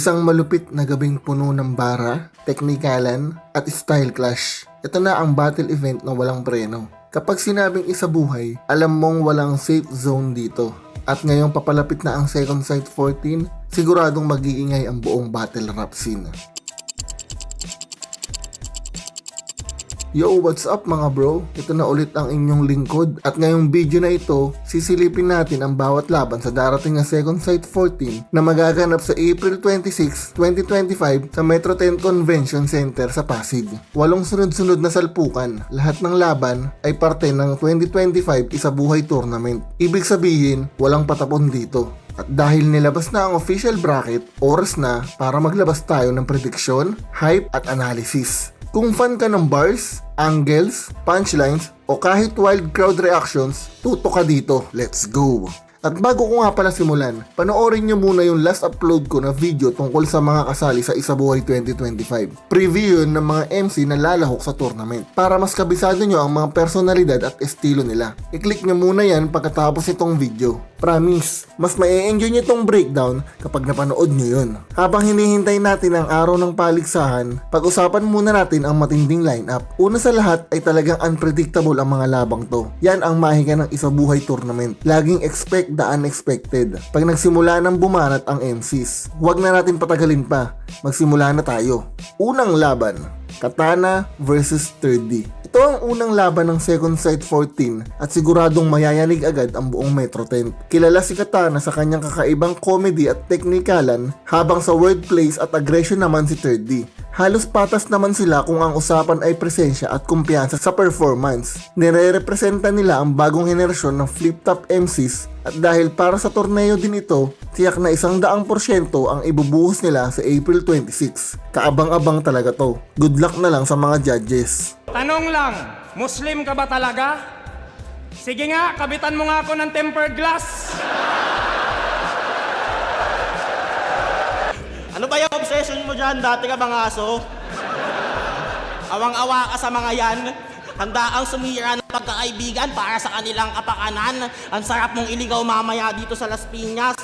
Isang malupit na gabing puno ng bara, teknikalan, at style clash. Ito na ang battle event na walang preno. Kapag sinabing isa buhay, alam mong walang safe zone dito. At ngayong papalapit na ang Second Sight 14, siguradong mag-iingay ang buong battle rap scene. Yo, what's up mga bro? Ito na ulit ang inyong lingkod at ngayong video na ito, sisilipin natin ang bawat laban sa darating na Second Sight 14 na magaganap sa April 26, 2025 sa Metro 10 Convention Center sa Pasig. Walong sunod-sunod na salpukan, lahat ng laban ay parte ng 2025 Isa Buhay Tournament. Ibig sabihin, walang patapon dito. At dahil nilabas na ang official bracket, oras na para maglabas tayo ng prediksyon, hype at analysis. Kung fan ka ng bars, angles, punchlines, o kahit wild crowd reactions, tuto ka dito. Let's go! At bago ko nga pala simulan, panoorin nyo muna yung last upload ko na video tungkol sa mga kasali sa Isabuhay 2025. Preview yun ng mga MC na lalahok sa tournament para mas kabisado nyo ang mga personalidad at estilo nila. I-click nyo muna yan pagkatapos itong video. Promise, mas may enjoy nyo itong breakdown kapag napanood nyo yun. Habang hinihintay natin ang araw ng paligsahan, pag-usapan muna natin ang matinding lineup. Una sa lahat ay talagang unpredictable ang mga labang to. Yan ang mahika ng isabuhay tournament. Laging expect the unexpected. Pag nagsimula ng bumanat ang MCs, huwag na natin patagalin pa. Magsimula na tayo. Unang laban, Katana versus 3D. Ito ang unang laban ng Second Sight 14 at siguradong mayayanig agad ang buong Metro 10. Kilala si Katana sa kanyang kakaibang comedy at teknikalan habang sa wordplays at aggression naman si 3D. Halos patas naman sila kung ang usapan ay presensya at kumpiyansa sa performance. Nire-representa nila ang bagong henerasyon ng flip-top MCs at dahil para sa torneo din ito, tiyak na isang daang porsyento ang ibubuhos nila sa April 26. Kaabang-abang talaga to. Good luck na lang sa mga judges. Tanong lang, Muslim ka ba talaga? Sige nga, kabitan mo nga ako ng tempered glass. Ano ba yung obsession mo dyan? Dati ka bang aso? Awang-awa ka sa mga yan. Handa ang sumira ng pagkakaibigan para sa kanilang kapakanan. Ang sarap mong iligaw mamaya dito sa Las Piñas.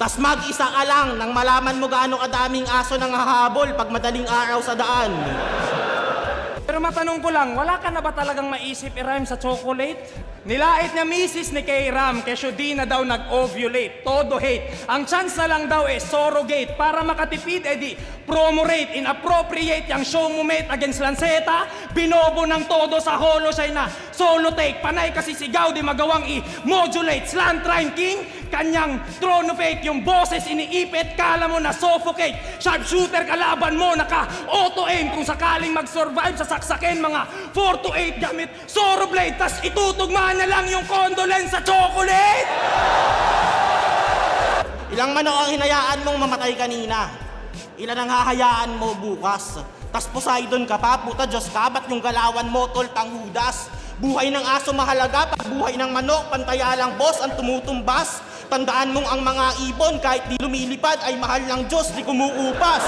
Tas mag-isa ka lang nang malaman mo gaano kadaming aso nang hahabol pag madaling araw sa daan. Pero matanong ko lang, wala ka na ba talagang maisip i-rhyme sa chocolate? Nilait niya misis ni kay Ram, kesyo di na daw nag-ovulate. Todo hate. Ang chance na lang daw is surrogate. Para makatipid, edi promo rate. Inappropriate yung show mo mate against Lanceta. Binobo ng todo sa holo siya na solo take. Panay kasi sigaw, di magawang i-modulate. Slant rhyme king, kanyang throne of fake. Yung boses iniipit, kala mo na suffocate. Sharpshooter kalaban mo, naka auto aim. Kung sakaling mag-survive sa saksakin, mga 4 to 8 gamit Soro blade. Tas itutugma na lang yung condolence sa chocolate. Ilang manok ang hinayaan mong mamatay kanina? Ilan ang hahayaan mo bukas? Tas Poseidon ka pa, puta Diyos ka, ba't yung galawan mo, tol, panghudas? Buhay ng aso mahalaga, buhay ng manok, pantaya lang boss ang tumutumbas. Tandaan mong ang mga ibon, kahit di lumilipad, ay mahal ng Diyos, di kumuupas.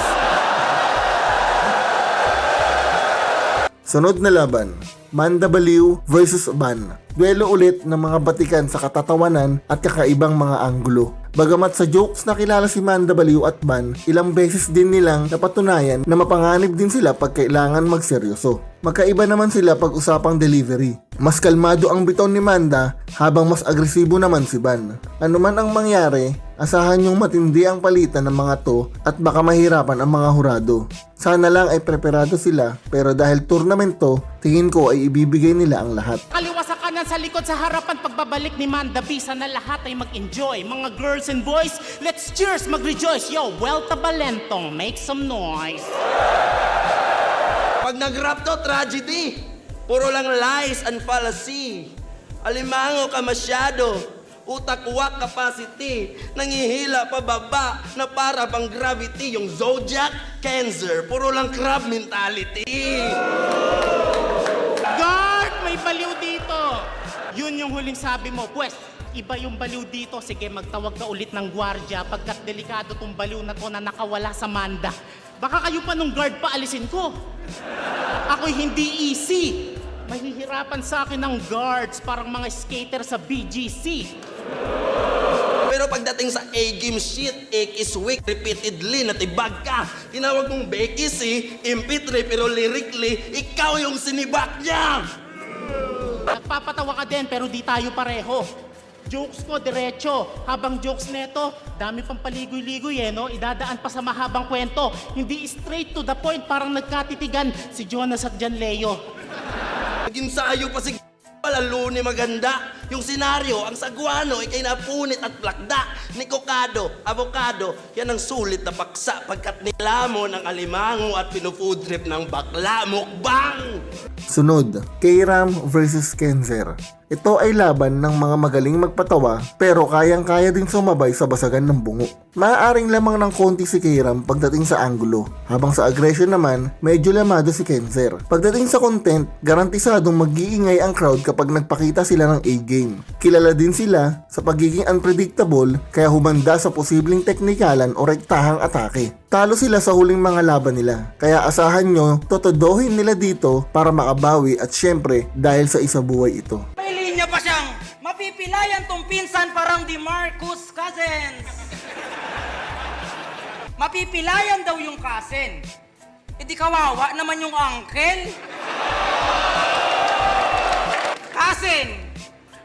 Sunod na laban, Manda Baliw versus Ban. Duelo ulit ng mga batikan sa katatawanan at kakaibang mga anggulo. Bagamat sa jokes na kilala si Manda Baliw at Ban, ilang beses din nilang napatunayan na mapanganib din sila pag kailangan magseryoso. Magkaiba naman sila pag usapang delivery. Mas kalmado ang biton ni Manda habang mas agresibo naman si Ban. Ano man ang mangyari, asahan yung matindi ang palitan ng mga to at baka mahirapan ang mga hurado. Sana lang ay preparado sila pero dahil tournament to, tingin ko ay ibibigay nila ang lahat. Kaliwa sa kanan, sa likod, sa harapan, pagbabalik ni Manda B, sana lahat ay mag-enjoy. Mga girls and boys, let's cheers, mag-rejoice. Yo, Welta Balentong, make some noise. Pag nag-rap to, tragedy. Puro lang lies and fallacy. Alimango ka masyado. Utak-wak capacity. Nangihila pababa na para bang gravity. Yung zodiac, cancer. Puro lang crab mentality. Guard, may baliw dito. Yun yung huling sabi mo. Pwes, iba yung baliw dito. Sige, magtawag ka ulit ng gwardya pagkat delikado tong baliw na to na nakawala sa Manda. Baka kayo pa nung guard pa alisin ko. Ako'y hindi easy. Mahihirapan sa akin ng guards parang mga skater sa BGC. Pero pagdating sa A-game shit, Ek is weak, repeatedly, natibag ka. Tinawag mong Becky si, impitre, pero lyrically, ikaw yung sinibak niya! Nagpapatawa ka din pero di tayo pareho. Jokes ko diretso. Habang jokes neto, dami pang paligoy-ligoy eh, no? Idadaan pa sa mahabang kwento. Hindi straight to the point, parang nagkatitigan si Jonas at Jan Leo. Naging sayo pa si Palalo ni maganda. Yung senaryo, ang sagwano, ikay napunit at plakda. Ni Kokado, avocado, yan ang sulit na paksa pagkat nilamo ng alimango at pinufood trip ng bakla. Mukbang! Sunod, K-Ram versus Kenzer. Ito ay laban ng mga magaling magpatawa pero kayang-kaya din sumabay sa basagan ng bungo. Maaaring lamang ng konti si K-Ram pagdating sa anggulo, habang sa aggression naman, medyo lamado si Kenzer. Pagdating sa content, garantisadong mag-iingay ang crowd kapag nagpakita sila ng A-game. Kilala din sila sa pagiging unpredictable kaya humanda sa posibleng teknikalan o rektahang atake. Talo sila sa huling mga laban nila, kaya asahan nyo, totodohin nila dito para makabawi at syempre dahil sa isa buhay ito. May linya pa siyang, mapipilayan tong pinsan parang di Marcus Cousins. Mapipilayan daw yung cousin. E di kawawa naman yung uncle. Cousin,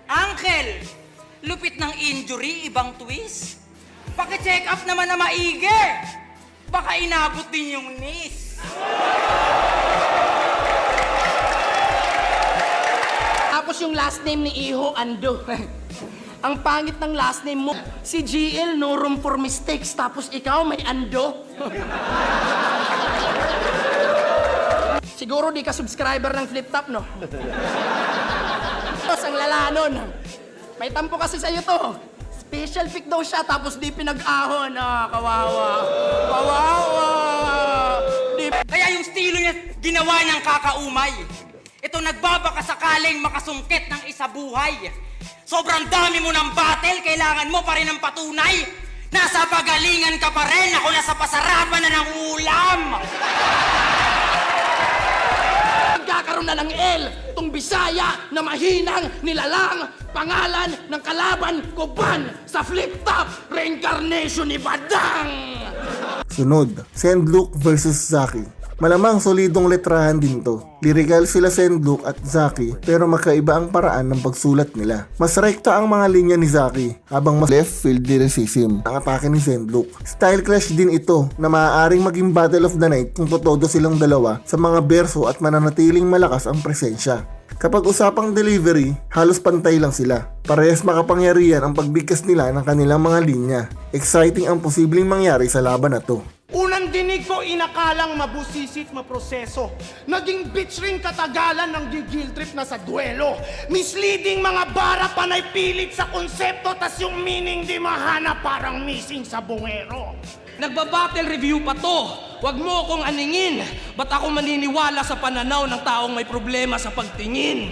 uncle, lupit ng injury, ibang twist. Paki-check up naman na maigi. Baka inabot din yung knees. Tapos yung last name ni Iho, Ando. Ang pangit ng last name mo, si GL, no room for mistakes. Tapos ikaw, may Ando. Siguro di ka subscriber ng Flip Top, no? Tapos ang lala nun, may tampo kasi sa'yo to. Special pick daw siya, tapos di pinag-ahon. Ah, kawawa. Kawawa. Di Kaya yung estilo niya, ginawa niyang kakaumay. Ito nagbabaka sakaling makasungkit ng isa buhay. Sobrang dami mo ng battle, kailangan mo pa rin ng patunay. Nasa pagalingan ka pa rin, ako nasa pasarapan na ng ulam. Nagkakaroon na ng L, tong Bisaya na mahinang nilalang pangalan ng kalaban ko ban sa flip top reincarnation ni Badang! Sunod, Sendluk versus Zaki. Malamang solidong letrahan din to. Lyrical sila Sendluk at Zaki pero magkaiba ang paraan ng pagsulat nila. Mas rekta ang mga linya ni Zaki habang mas left field lyricism ang atake ni Sendluk. Style clash din ito na maaaring maging battle of the night kung totodo silang dalawa sa mga berso at mananatiling malakas ang presensya. Kapag usapang delivery, halos pantay lang sila. Parehas makapangyarihan ang pagbigkas nila ng kanilang mga linya. Exciting ang posibleng mangyari sa laban na to. Unang dinig ko inakalang mabusisit maproseso. Naging bitch ring katagalan ng gigil trip na sa duelo. Misleading mga bara panay pilit sa konsepto tas yung meaning di mahanap parang missing sa bungero. Nagbabattle review pa to. Huwag mo akong aningin. Ba't ako maniniwala sa pananaw ng taong may problema sa pagtingin?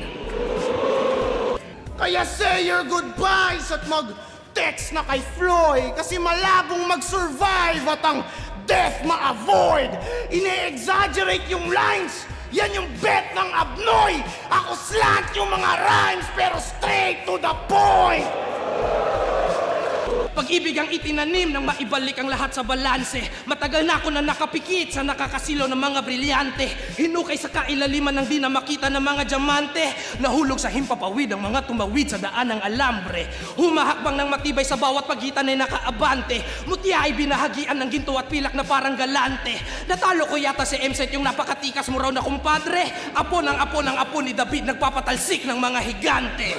Kaya say your goodbyes at mag-text na kay Floyd kasi malabong mag-survive at ang death ma-avoid. Ine-exaggerate yung lines. Yan yung bet ng abnoy. Ako slant yung mga rhymes pero straight to the point. Pag-ibig ang itinanim nang maibalik ang lahat sa balanse. Matagal na ako na nakapikit sa nakakasilo ng mga brilyante. Hinukay sa kailaliman ng di na makita ng mga diamante. Nahulog sa himpapawid ang mga tumawid sa daan ng alambre. Humahakbang ng matibay sa bawat pagitan ay nakaabante. Mutya ay binahagian ng ginto at pilak na parang galante. Natalo ko yata si MSET yung napakatikas mo raw na kumpadre. Apo ng apo ng apo ni David nagpapatalsik ng mga higante.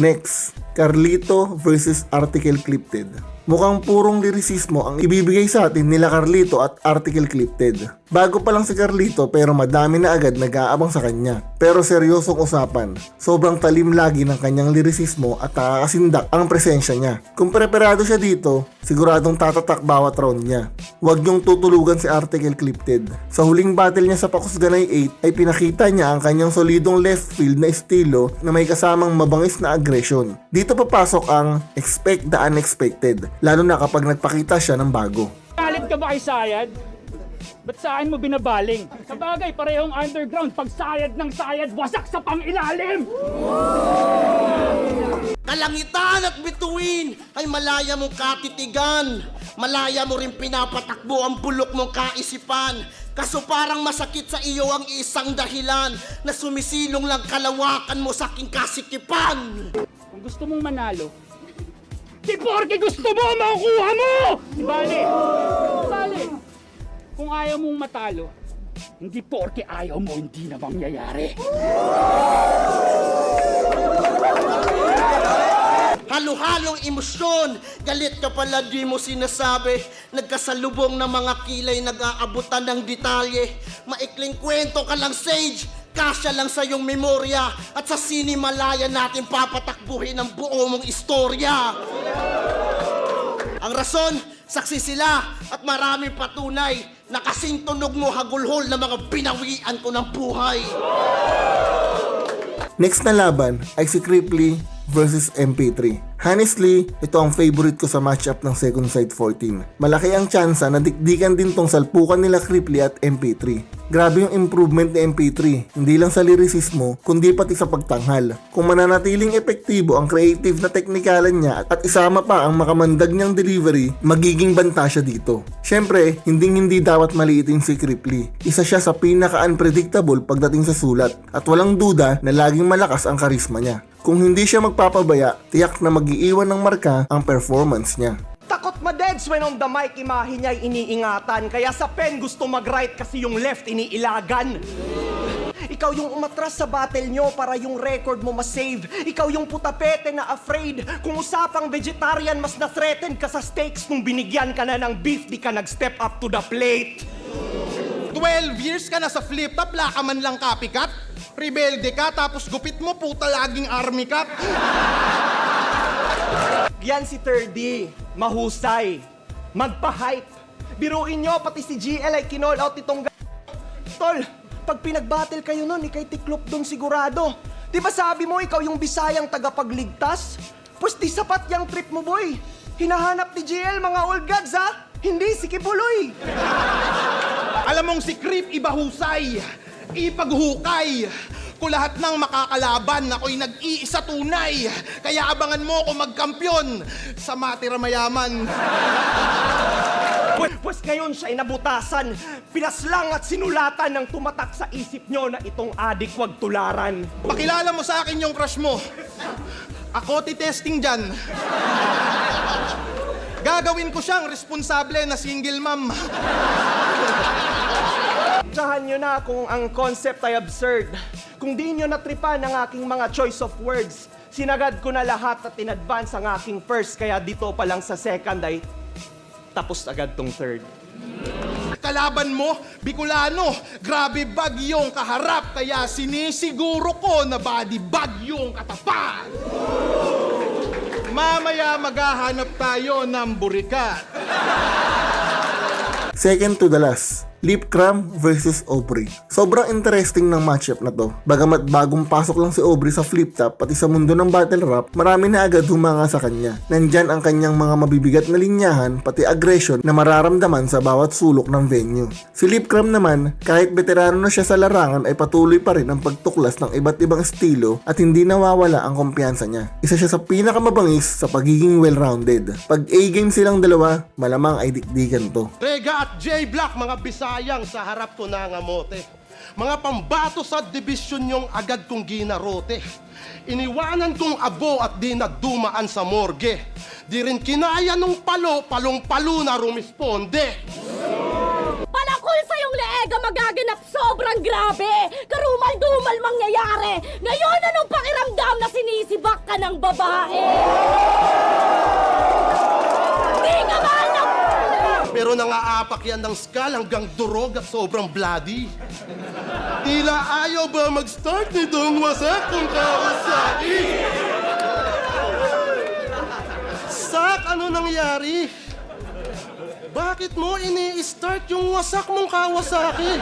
Next, Carlito versus Article Clipted. Mukhang purong lirisismo ang ibibigay sa atin nila Carlito at Article Clipted. Bago pa lang si Carlito pero madami na agad nag-aabang sa kanya. Pero seryosong usapan, sobrang talim lagi ng kanyang lirisismo at nakakasindak ang presensya niya. Kung preparado siya dito, siguradong tatatak bawat round niya. Huwag niyong tutulugan si Article Clipted. Sa huling battle niya sa Pakusganay 8 ay pinakita niya ang kanyang solidong left field na estilo na may kasamang mabangis na aggression. Dito papasok ang expect the unexpected, lalo na kapag nagpakita siya ng bago. Galit ka ba kay Sayad? Ba't saan mo binabaling? Sa bagay, parehong underground. Pag sayad ng sayad, wasak sa pang-ilalim! Kalangitan at bituin ay malaya mong katitigan. Malaya mo rin pinapatakbo ang bulok mong kaisipan. Kaso parang masakit sa iyo ang isang dahilan na sumisilong lang kalawakan mo sa aking kasikipan. Kung gusto mong manalo, di porke gusto mo, makukuha mo! Di bale, di bale. Kung ayaw mong matalo, hindi porke ayaw mo, hindi na mangyayari. Halo-halong emosyon, galit ka pala di mo sinasabi Nagkasalubong ng mga kilay nag-aabutan ng detalye Maikling kwento ka lang sage, kasya lang sa iyong memorya At sa sinimalaya natin papatakbuhin ang buo mong istorya. Ang rason, saksi sila at maraming patunay na kasing tunog mo hagulhol na mga binawian ko ng buhay. Next na laban ay si Cripply versus MP3. Honestly, ito ang favorite ko sa matchup ng second side 14. Malaki ang tsansa na dikdikan din tong salpukan nila Cripply at MP3. Grabe yung improvement ni MP3, hindi lang sa lyricismo, kundi pati sa pagtanghal. Kung mananatiling epektibo ang creative na teknikalan niya at isama pa ang makamandag niyang delivery, magiging banta siya dito. Syempre, hindi hindi dapat maliitin si Cripply. Isa siya sa pinaka-unpredictable pagdating sa sulat at walang duda na laging malakas ang karisma niya. Kung hindi siya magpapabaya, tiyak na magiiwan ng marka ang performance niya. Takot madeds when on the mic, imahe niya ay iniingatan. Kaya sa pen gusto mag-right kasi yung left iniilagan. Ikaw yung umatras sa battle nyo para yung record mo ma-save. Ikaw yung putapete na afraid. Kung usapang vegetarian, mas na-threaten ka sa steaks nung binigyan ka na ng beef, di ka nag-step up to the plate. 12 years ka na sa flip top, la ka man lang copycat. Rebelde ka, tapos gupit mo, puta laging army cat. Yan si 3D. Mahusay. Magpa-hype. Biruin nyo, pati si GL ay kinall out itong g- Tol, pag pinag-battle kayo nun, ikay tiklop dun sigurado. Di ba sabi mo, ikaw yung bisayang tagapagligtas? Pues di sapat yung trip mo, boy. Hinahanap ni GL mga old gods, ha? Hindi si Kibuloy. Alam mong si Creep iba husay, ipaghukay. Kung lahat ng makakalaban, ako'y nag-iisa tunay. Kaya abangan mo ko magkampiyon sa matira mayaman. Pues, pues ngayon siya ay nabutasan, pinaslang at sinulatan ng tumatak sa isip nyo na itong adik wag tularan. Pakilala mo sa akin yung crush mo. Ako ti-testing dyan. Gagawin ko siyang responsable na single mom. Tsahan nyo na kung ang concept ay absurd. Kung di nyo natripan ang aking mga choice of words, sinagad ko na lahat at in-advance ang aking first, kaya dito pa lang sa second ay tapos agad tong third. Kalaban mo, Bicolano, grabe bagyong kaharap, kaya sinisiguro ko na body bagyong katapat. Mamaya maghahanap tayo ng burikat. Second to the last, Lip Cram versus Aubrey. Sobrang interesting ng matchup na to. Bagamat bagong pasok lang si Aubrey sa flip top pati sa mundo ng battle rap, marami na agad humanga sa kanya. Nandyan ang kanyang mga mabibigat na linyahan pati aggression na mararamdaman sa bawat sulok ng venue. Si Lip Cram naman, kahit veterano na siya sa larangan ay patuloy pa rin ang pagtuklas ng iba't ibang estilo at hindi nawawala ang kumpiyansa niya. Isa siya sa pinakamabangis sa pagiging well-rounded. Pag A-game silang dalawa, malamang ay dikdikan to. Rega at J Black, mga bisayang sa harap ko nangamote. Mga pambato sa division yung agad kong ginarote. Iniwanan kong abo at di nagdumaan sa morgue. Di rin kinaya nung palo, palong-palo na rumisponde. Palakol sa yung leega magaganap sobrang grabe! Karumal-dumal mangyayari! Ngayon anong pakiramdam na sinisibak ka ng babae? Di ka ba? Pero nangaapak yan ng skull hanggang durog at sobrang bloody. Tila ayaw ba mag-start ni Dong Wasak kung Kawasaki? Sak, ano nangyari? Bakit mo ini-start yung wasak mong Kawasaki?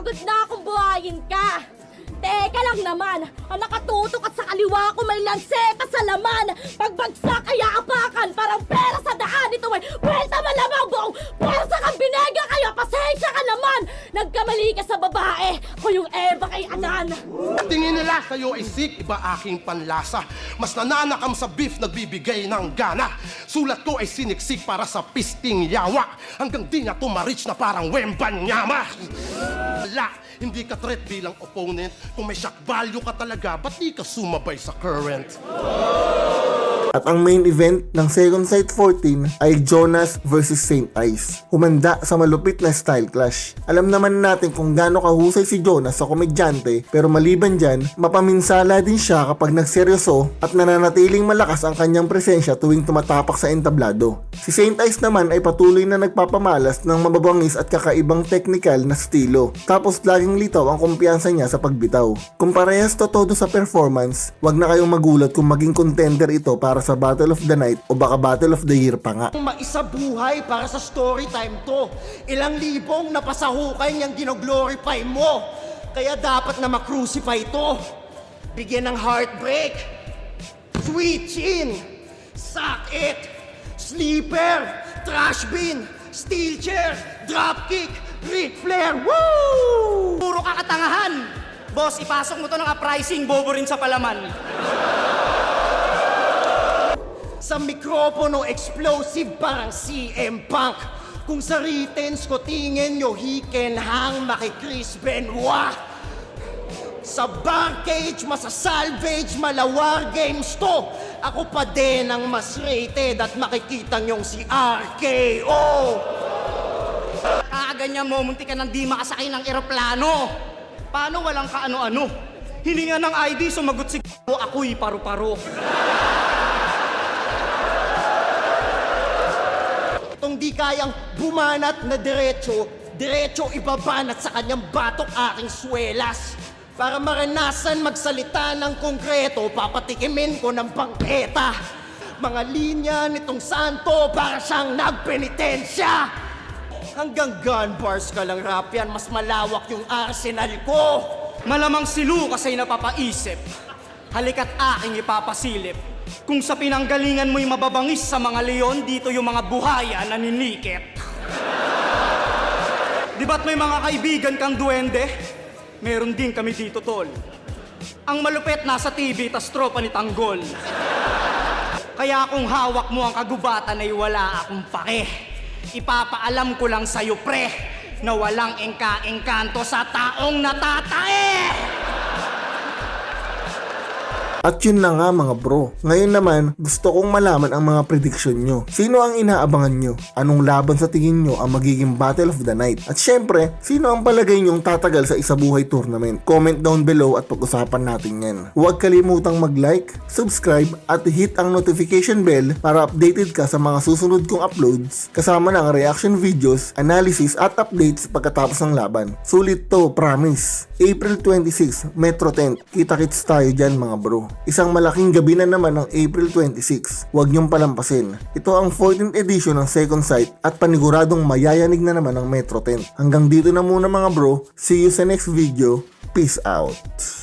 Pagod na akong buhayin ka! Teka lang naman, ang nakatutok at sa kaliwa ko may lanseta sa laman. Pagbagsak ay aapakan, parang pera sa daan. ganito ay Pwelta malamang buong Pwersa kang binega kayo Pasensya ka naman Nagkamali ka sa babae Ko yung Eva kay Adan Tingin nila sa'yo ay sick, iba aking panlasa. Mas nananakam sa beef, nagbibigay ng gana. Sulat ko ay siniksik para sa pisting yawa. Hanggang di na tumarich na parang wembanyama. Wala, hindi ka threat bilang opponent. Kung may shock value ka talaga, ba't di ka sumabay sa current? At ang main event ng Second Sight 14 ay Jonas vs Saint Ice. Humanda sa malupit na style clash. Alam naman natin kung gaano kahusay si Jonas sa komedyante pero maliban dyan, mapaminsala din siya kapag nagseryoso at nananatiling malakas ang kanyang presensya tuwing tumatapak sa entablado. Si Saint Ice naman ay patuloy na nagpapamalas ng mababangis at kakaibang technical na estilo. Tapos laging litaw ang kumpiyansa niya sa pagbitaw. Kung parehas to todo sa performance, wag na kayong magulat kung maging contender ito para sa Battle of the Night o baka Battle of the Year pa nga. Maisa buhay para sa story time to. Ilang libong napasahukay niyang ginoglorify mo. Kaya dapat na makrucify to. Bigyan ng heartbreak. Sweet chin. Suck it. Sleeper. Trash bin. Steel chair. Dropkick. Ric Flair. Woo! Puro ka katangahan. Boss, ipasok mo to ng uprising, bobo rin sa palaman. Sa mikropono explosive parang CM Punk. Kung sa writtens ko tingin nyo, he can hang maki Chris Benoit. Sa bar cage, masasalvage, malawar games to. Ako pa din ang mas rated at makikita nyong si RKO. Kakaganyan mo, munti ka nang di makasakay ng eroplano. Paano walang kaano-ano? Hininga ng ID, sumagot si ako'y paru-paro. Itong di kayang bumanat na diretso, diretso ibabanat sa kanyang batok aking swelas. Para maranasan magsalita ng konkreto, papatikimin ko ng bangketa. Mga linya nitong santo para siyang nagpenitensya. Hanggang gun bars ka lang rap yan, mas malawak yung arsenal ko. Malamang si Lucas ay napapaisip. Halika't aking ipapasilip. Kung sa pinanggalingan mo'y mababangis sa mga leon, dito yung mga buhaya na niniket. Di ba't may mga kaibigan kang duwende? Meron din kami dito, tol. Ang malupet nasa TV, tas tropa ni Tanggol. Kaya kung hawak mo ang kagubatan ay wala akong pake. Ipapaalam ko lang sa'yo, pre, na walang engka-engkanto sa taong natatae! At yun na nga mga bro. Ngayon naman, gusto kong malaman ang mga prediction nyo. Sino ang inaabangan nyo? Anong laban sa tingin nyo ang magiging Battle of the Night? At syempre, sino ang palagay nyong tatagal sa isabuhay tournament? Comment down below at pag-usapan natin yan. Huwag kalimutang mag-like, subscribe, at hit ang notification bell para updated ka sa mga susunod kong uploads kasama ng reaction videos, analysis at updates pagkatapos ng laban. Sulit to, promise. April 26, Metro Tent. Kita-kits tayo dyan mga bro. Isang malaking gabi na naman ng April 26. Huwag niyong palampasin. Ito ang 14th edition ng Second Sight at paniguradong mayayanig na naman ng Metro Tent. Hanggang dito na muna mga bro. See you sa next video. Peace out.